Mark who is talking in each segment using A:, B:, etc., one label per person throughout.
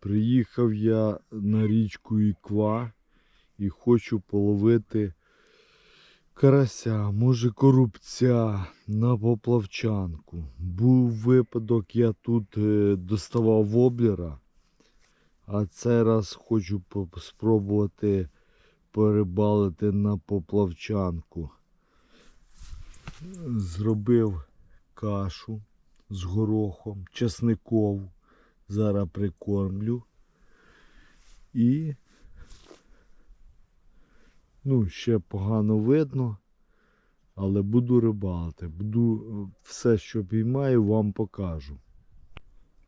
A: Приїхав я на річку Іква і хочу половити карася, може коробця на поплавчанку. Був випадок, я тут е, доставав воблера, а цей раз хочу спробувати порибалити на поплавчанку. Зробив кашу з горохом, чесникову. Зараз прикормлю. І ну, ще погано видно, але буду рибалити. Буду е, все, що піймаю, вам покажу.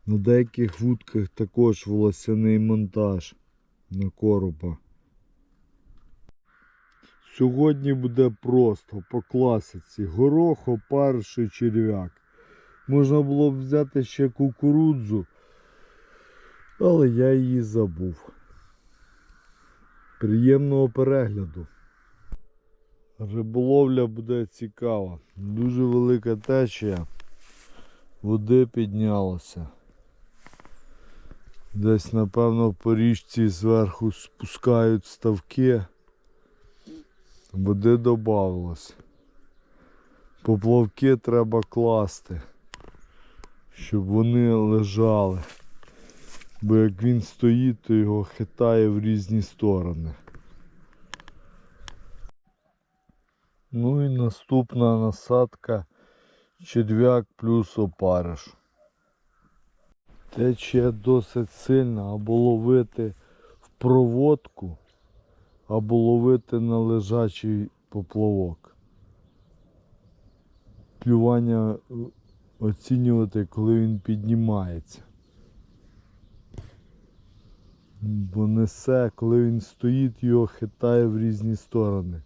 A: На деяких вудках також волосяний монтаж на коропа. Сьогодні буде просто по класиці. Горох, опарший черв'як. Можна було б взяти ще кукурудзу, але я її забув. Приємного перегляду. Риболовля буде цікава. Дуже велика течія. Води піднялося. Десь, напевно, по річці зверху спускають ставки. Води додавалось. Поплавки треба класти, щоб вони лежали. Бо як він стоїть, то його хитає в різні сторони. Ну і наступна насадка черв'як плюс опариш. Течія досить сильна, або ловити в проводку, або ловити на лежачий поплавок. Клювання е, оцінювати, коли він піднімається. Бо несе, коли він стоїть, його хитає в різні сторони.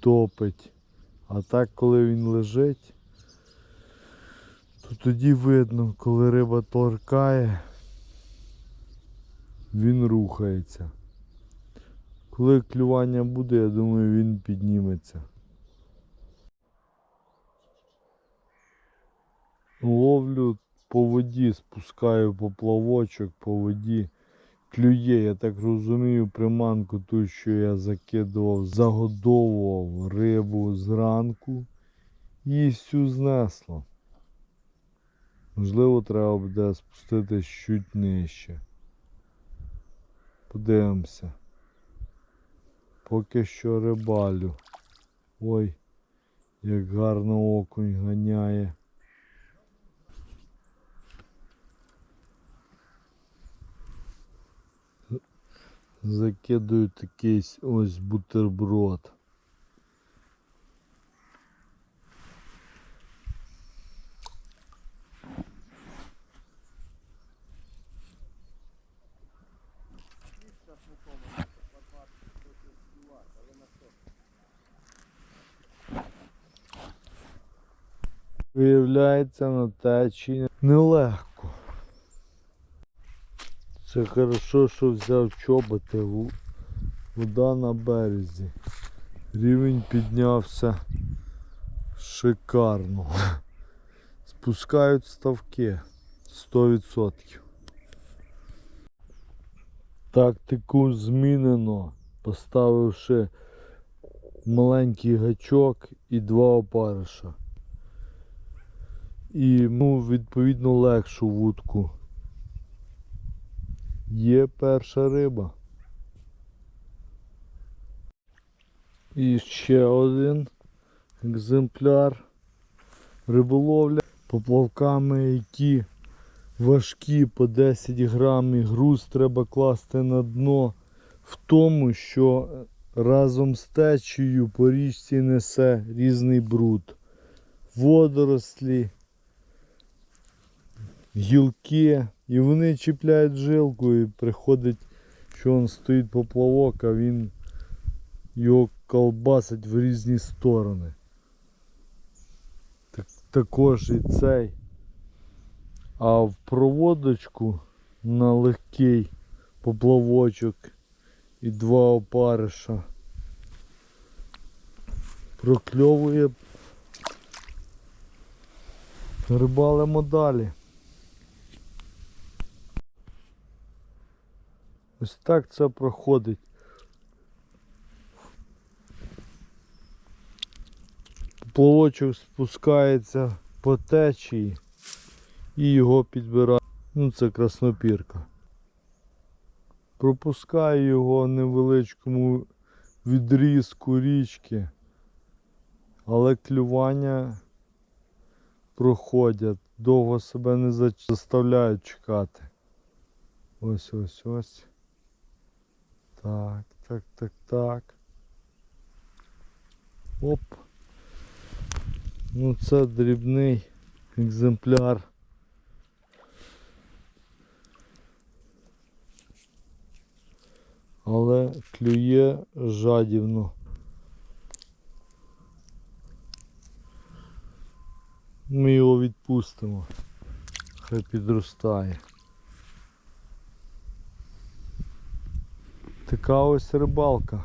A: Топить. А так, коли він лежить, то тоді видно, коли риба торкає, він рухається. Коли клювання буде, я думаю, він підніметься. Ловлю по воді, спускаю поплавочок по воді. Клює, я так розумію, приманку ту, що я закидував, загодовував рибу зранку і всю знесло. Можливо, треба буде спуститись чуть нижче. Подивимося. Поки що рибалю. Ой, як гарно окунь ганяє. Закидую такий с- ось бутерброд. Виявляється на течії нелегко. Це хорошо, що взяв чоботи. Вода на березі. Рівень піднявся шикарно. Спускають ставки 100%. Тактику змінено, поставивши маленький гачок і два опариша. І ну, відповідно легшу вудку. Є перша риба. І ще один екземпляр риболовля поплавками, які важкі по 10 грам і груз треба класти на дно в тому, що разом з течією по річці несе різний бруд. Водорослі, гілки, і вони чіпляють жилку і приходить, що він стоїть поплавок, а він його колбасить в різні сторони. Так, також і цей. А в проводочку на легкий поплавочок і два опариша прокльовує. Рибалимо далі. Ось так це проходить. Поплавочок спускається по течії і його підбирає. Ну це краснопірка. Пропускаю його невеличкому відрізку річки, але клювання проходять, довго себе не заставляють чекати. Ось ось ось. Так, так, так, так. Оп. Ну це дрібний екземпляр. Але клює жадібно. Ми його відпустимо. Хай підростає. Така ось рибалка.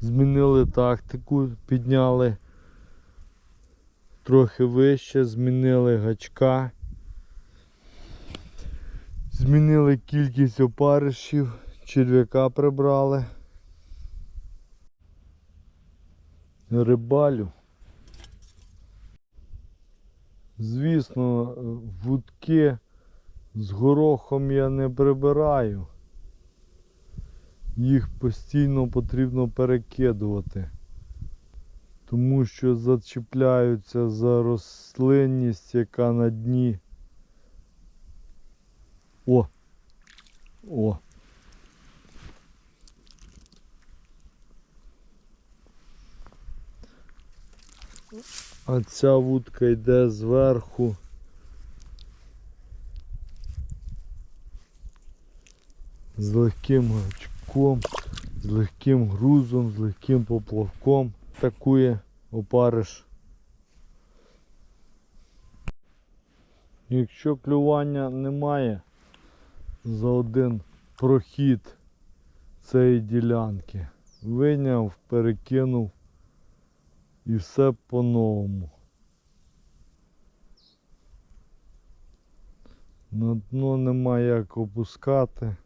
A: Змінили тактику, підняли трохи вище, змінили гачка, змінили кількість опаришів, черв'яка прибрали. Рибалю. Звісно, вудки з горохом я не прибираю. Їх постійно потрібно перекидувати, тому що зачіпляються за рослинність, яка на дні. О! О! А ця вудка йде зверху. З легким гачком, з легким грузом, з легким поплавком атакує опариш. Якщо клювання немає за один прохід цієї ділянки, виняв, перекинув і все по-новому. На дно нема як опускати,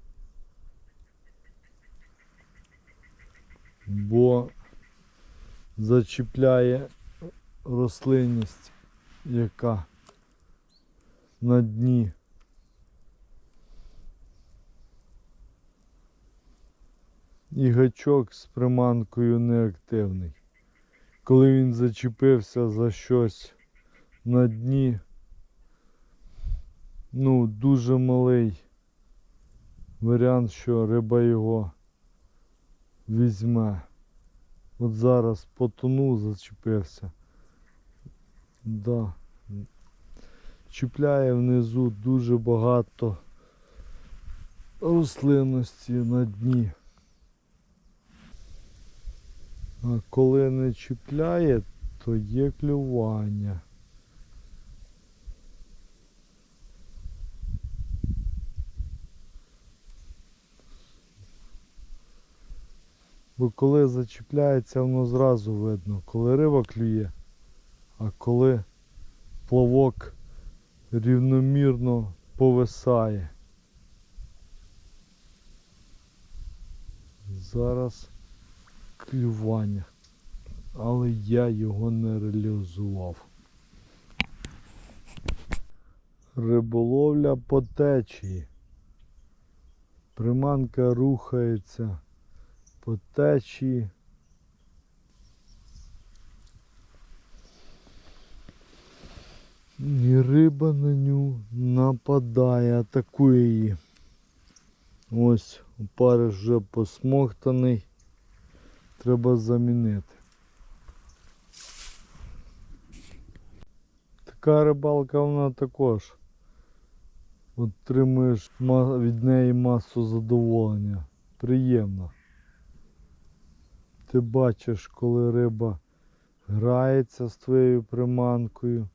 A: бо зачіпляє рослинність, яка на дні. І гачок з приманкою неактивний. Коли він зачепився за щось на дні, ну, дуже малий варіант, що риба його візьме. От зараз потонув, зачепився. Да. Чіпляє внизу дуже багато рослинності на дні. А коли не чіпляє, то є клювання. Бо коли зачіпляється, воно зразу видно, коли риба клює, а коли плавок рівномірно повисає. Зараз клювання, але я його не реалізував. Риболовля по течії. Приманка рухається по течії. І риба на ню нападає, атакує її. Ось опариш вже посмоктаний. Треба замінити. Така рибалка вона також. Отримуєш від неї масу задоволення. Приємно. Ти бачиш, коли риба грається з твоєю приманкою.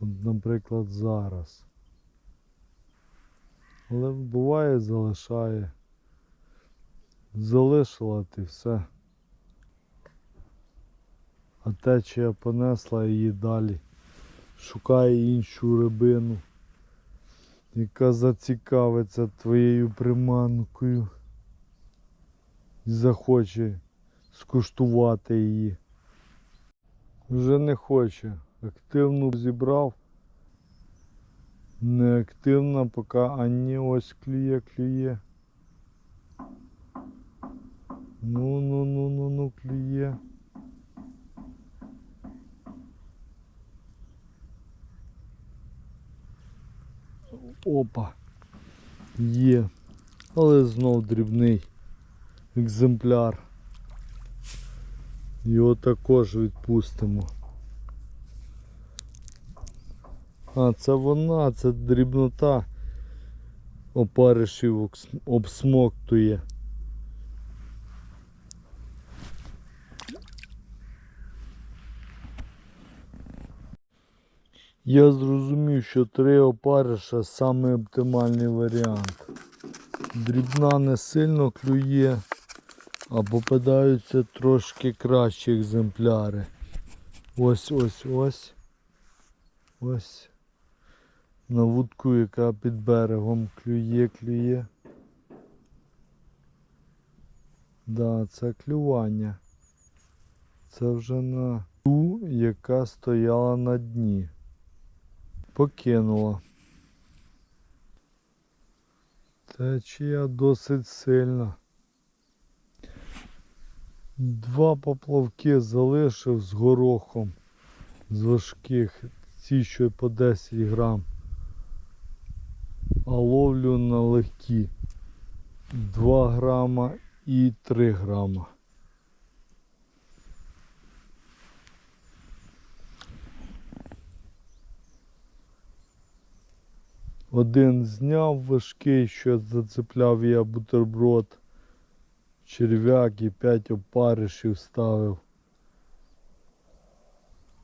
A: От, наприклад, зараз. Але буває залишає. Залишила ти все. А течія понесла її далі. Шукає іншу рибину. яка зацікавиться твоєю приманкою і захоче скуштувати її. Вже не хоче. Активну зібрав. Неактивна поки, а ні, ось клює, клює. Ну, ну, ну, ну, ну, клює. Опа. Є. Але знов дрібний екземпляр. Його також відпустимо. А, це вона, це дрібнота опаришів обсмоктує. Я зрозумів, що три опариша саме оптимальний варіант. Дрібна не сильно клює, а попадаються трошки кращі екземпляри. Ось ось ось. Ось. На вудку, яка під берегом клює, клює. Да, це клювання. Це вже на ту, яка стояла на дні. Покинула. Течія досить сильна. Два поплавки залишив з горохом з важких, ці що по 10 грам. А ловлю на легкі 2 грама і 3 грама. Один зняв важкий, що зацепляв я бутерброд, черв'як і 5 опаришів ставив.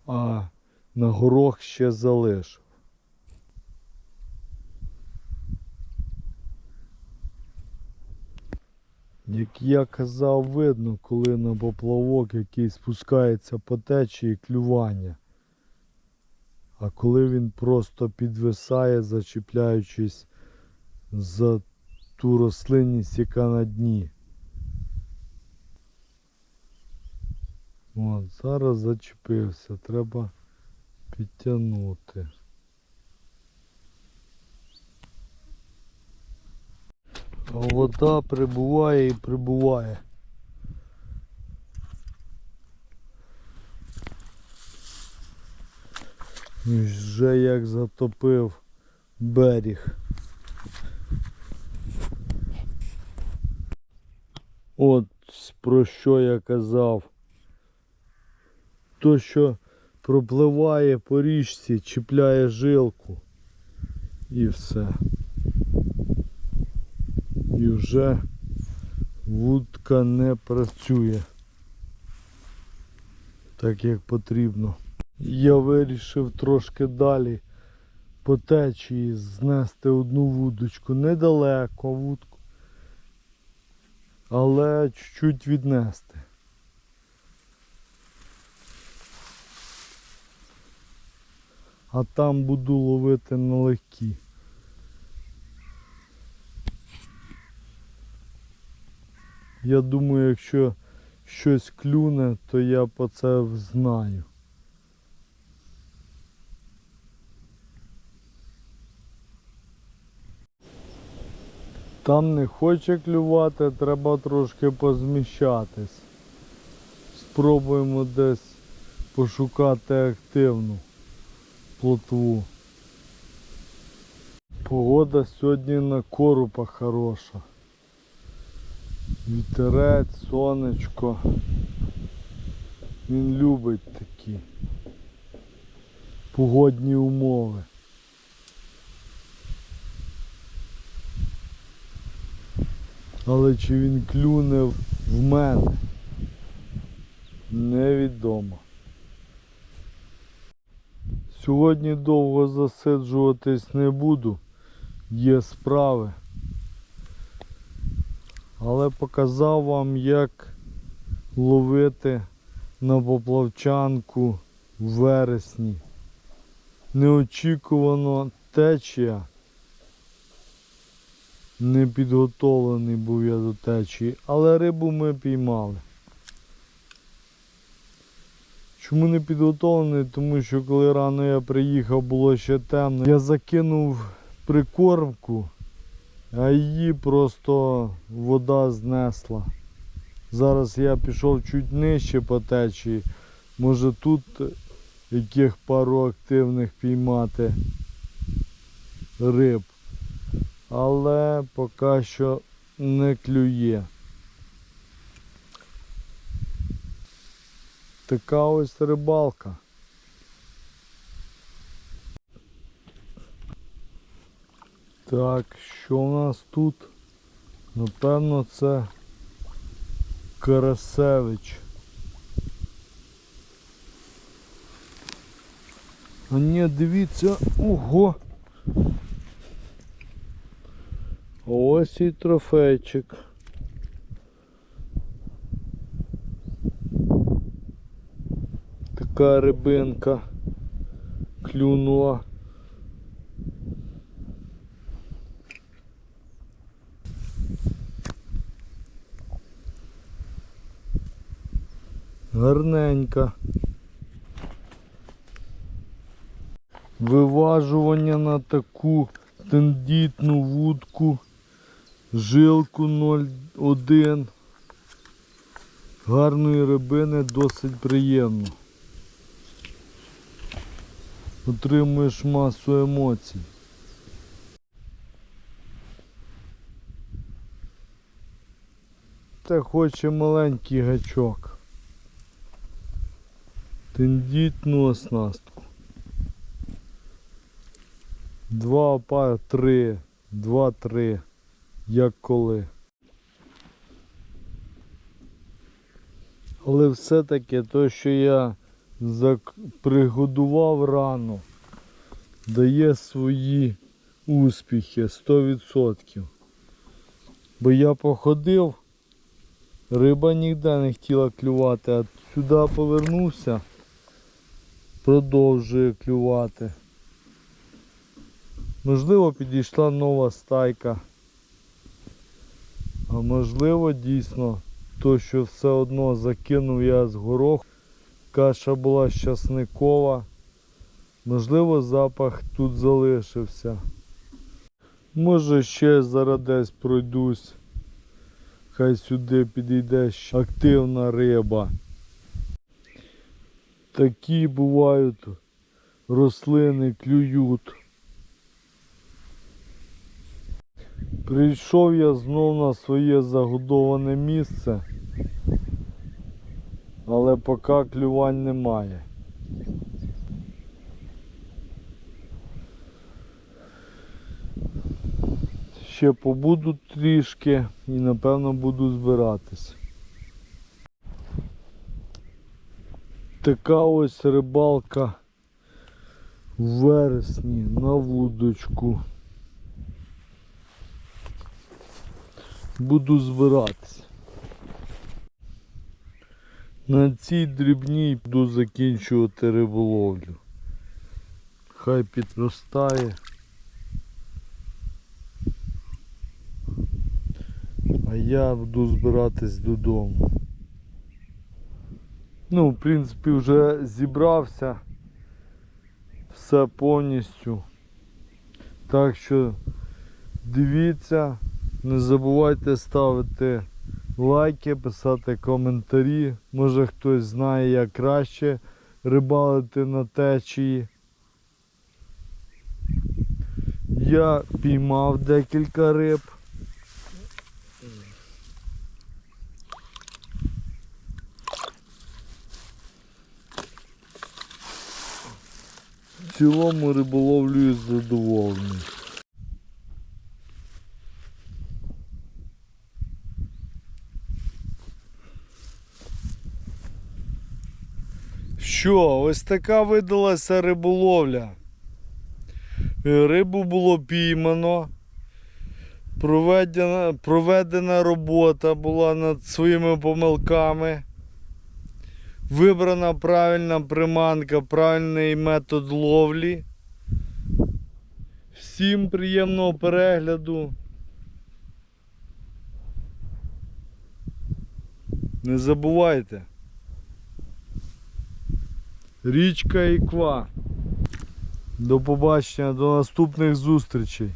A: А на горох ще залишив. Як я казав, видно, коли на поплавок який спускається по течії клювання. А коли він просто підвисає, зачіпляючись за ту рослинність, яка на дні. От, зараз зачепився, треба підтягнути. А вода прибуває і прибуває. Вже як затопив берег. От про що я казав. То, що пропливає по річці, чіпляє жилку і все. І вже вудка не працює так як потрібно. Я вирішив трошки далі по течії знести одну вудочку. Недалеко вудку, але чуть-чуть віднести. А там буду ловити на легкі. Я думаю, якщо щось клюне, то я по це знаю. Там не хоче клювати, треба трошки позміщатись. Спробуємо десь пошукати активну плотву. Погода сьогодні на корупа хороша. Вітерець, сонечко. Він любить такі погодні умови. Але чи він клюне в мене? Невідомо. Сьогодні довго засиджуватись не буду. Є справи. Але показав вам, як ловити на поплавчанку в вересні. Неочікувано течія Не підготовлений був я до течії, але рибу ми піймали. Чому не підготовлений? Тому що коли рано я приїхав, було ще темно. Я закинув прикормку, а її просто вода знесла. Зараз я пішов чуть нижче по течії. Може тут яких пару активних піймати риб. Але поки що не клює. Така ось рибалка. Так, що у нас тут? Напевно, це Карасевич. А ні, дивіться, ого! Ось і трофейчик. Така рибинка клюнула. Гарненька. Виважування на таку тендітну вудку. Жилку 0,1. Гарної рибини досить приємно. Отримуєш масу емоцій. Це хоче маленький гачок. Тендітну оснастку. Два пар, три, два-три, як коли. Але все-таки то, що я. Пригодував рано, дає свої успіхи 100%. Бо я походив, риба ніде не хотіла клювати, а сюди повернувся, продовжує клювати. Можливо, підійшла нова стайка. А можливо, дійсно, то, що все одно закинув я з горох. Каша була щасникова. Можливо, запах тут залишився. Може ще зараз десь пройдусь. Хай сюди підійде активна риба. Такі бувають рослини клюють. Прийшов я знов на своє загодоване місце, але поки клювань немає. Ще побуду трішки і напевно буду збиратись. Така ось рибалка в вересні на вудочку. буду збиратися. На цій дрібній буду закінчувати риболовлю. Хай підростає. А я буду збиратись додому. Ну, в принципі, вже зібрався все повністю. Так що дивіться. Не забувайте ставити лайки, писати коментарі. Може хтось знає, як краще рибалити на течії. Я піймав декілька риб. В цілому риболовлю задоволений. що, ось така видалася риболовля. Е, рибу було піймано. Проведена проведена робота була над своїми помилками. Вибрана правильна приманка, правильний метод ловлі. Всім приємного перегляду. Не забувайте. Річка Іква. До побачення, до наступних зустрічей.